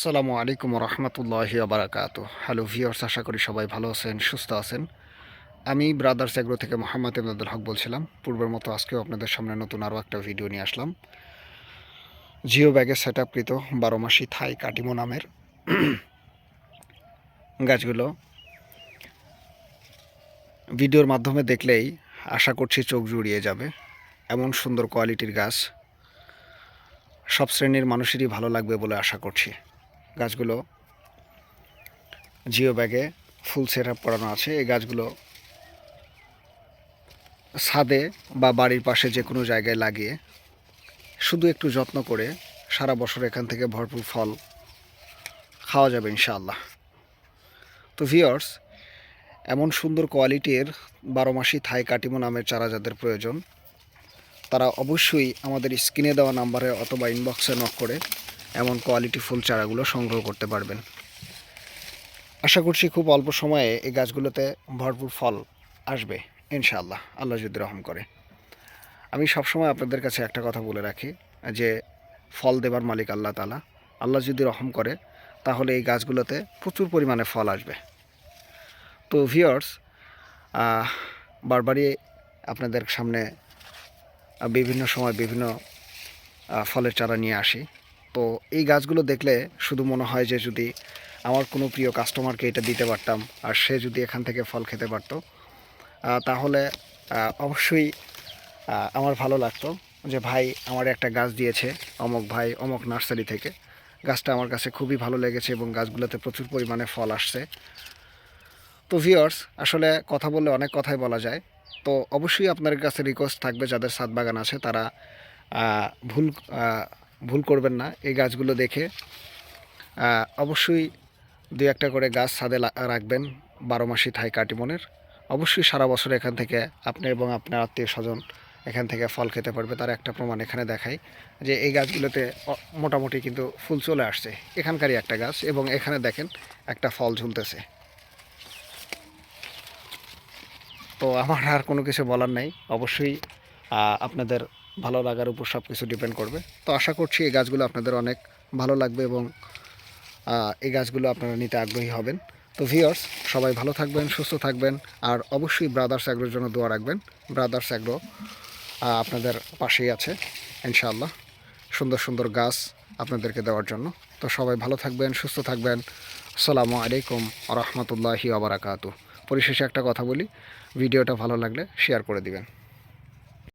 আসসালামু আলাইকুম রহমতুল্লাহি আবরাকাত হ্যালো ভিওর্স আশা করি সবাই ভালো আছেন, সুস্থ আছেন। আমি ব্রাদার্স এগ্রো থেকে মোহাম্মদ ইমদাদুল হক বলছিলাম। পূর্বের মতো আজকেও আপনাদের সামনে নতুন আরও একটা ভিডিও নিয়ে আসলাম। জিও ব্যাগে সেট আপকৃত বারো মাসি থাই কাটিমো নামের গাছগুলো। ভিডিওর মাধ্যমে দেখলেই আশা করছি চোখ জুড়িয়ে যাবে। এমন সুন্দর কোয়ালিটির গাছ। সব শ্রেণির মানুষেরই ভালো লাগবে বলে আশা করছি। গাছগুলো জিও ব্যাগে ফুল সেট আপ করানো আছে। এই গাছগুলো ছাদে বা বাড়ির পাশে যে কোনো জায়গায় লাগিয়ে শুধু একটু যত্ন করে সারা বছর এখান থেকে ভরপুর ফল খাওয়া যাবে ইনশাআল্লাহ। তো ভিওর্স এমন সুন্দর কোয়ালিটির বারো মাসি থাই কাটিমো নামের চারা যাদের প্রয়োজন, তারা অবশ্যই আমাদের স্ক্রিনে দেওয়া নাম্বারে অথবা ইনবক্সে নক করে এমন কোয়ালিটি ফুল চারাগুলো সংগ্রহ করতে পারবেন। আশা করছি খুব অল্প সময়ে এই গাছগুলোতে ভরপুর ফল আসবে, ইনশাআল্লাহ। আল্লাহ যদি রহম করে। আমি সবসময় আপনাদের কাছে একটা কথা বলে রাখি, যে ফল দেবার মালিক আল্লাহ তালা আল্লাহ যদি রহম করে, তাহলে এই গাছগুলোতে প্রচুর পরিমাণে ফল আসবে। তো ভিওর্স বারবারই আপনাদের সামনে বিভিন্ন সময় বিভিন্ন ফলের চারা নিয়ে আসি। তো এই গাছগুলো দেখলে শুধু মনে হয় যে যদি আমার কোনো প্রিয় কাস্টমারকে এটা দিতে পারতাম আর সে যদি এখান থেকে ফল খেতে পারতো তাহলে অবশ্যই আমার ভালো লাগতো যে ভাই আমার একটা গাছ দিয়েছে অমক ভাই অমক নার্সারি থেকে। গাছটা আমার কাছে খুবই ভালো লেগেছে এবং গাছগুলোতে প্রচুর পরিমাণে ফল আসছে। তো ভিওর্স আসলে কথা বললে অনেক কথাই বলা যায়। তো অবশ্যই আপনার কাছে রিকোয়েস্ট থাকবে যাদের ছাদ বাগান আছে তারা ভুল ভুল করবেন না এই গাছগুলো দেখে। অবশ্যই দুই একটা করে গাছ ছাদে রাখবেন বারো মাসি থাই কাটিমনের অবশ্যই সারা বছর এখান থেকে আপনি এবং আপনার আত্মীয় স্বজন এখান থেকে ফল খেতে পারবে, তার একটা প্রমাণ এখানে দেখাই। যে এই গাছগুলোতে মোটামুটি কিন্তু ফুল চলে আসছে, এখানকারই একটা গাছ এবং এখানে দেখেন একটা ফল ঝুলতেছে। তো আমার আর কোনো কিছু বলার নেই, অবশ্যই আপনাদের ভালো লাগার উপর সব কিছু ডিপেন্ড করবে। তো আশা করছি এই গাছগুলো আপনাদের অনেক ভালো লাগবে এবং এই গাছগুলো আপনারা নিতে আগ্রহী হবেন। তো ভিওর্স সবাই ভালো থাকবেন, সুস্থ থাকবেন, আর অবশ্যই ব্রাদার্স অ্যাগ্রোর জন্য দোয়া রাখবেন। ব্রাদার্স অ্যাগ্রো আপনাদের পাশেই আছে, ইনশাআল্লাহ। সুন্দর সুন্দর গাছ আপনাদেরকে দেওয়ার জন্য। তো সবাই ভালো থাকবেন, সুস্থ থাকবেন। আসসালামু আলাইকুম রহমতুল্লাহি আবরাকাতু পরিশেষে একটা কথা বলি, ভিডিওটা ভালো লাগলে শেয়ার করে দিবেন।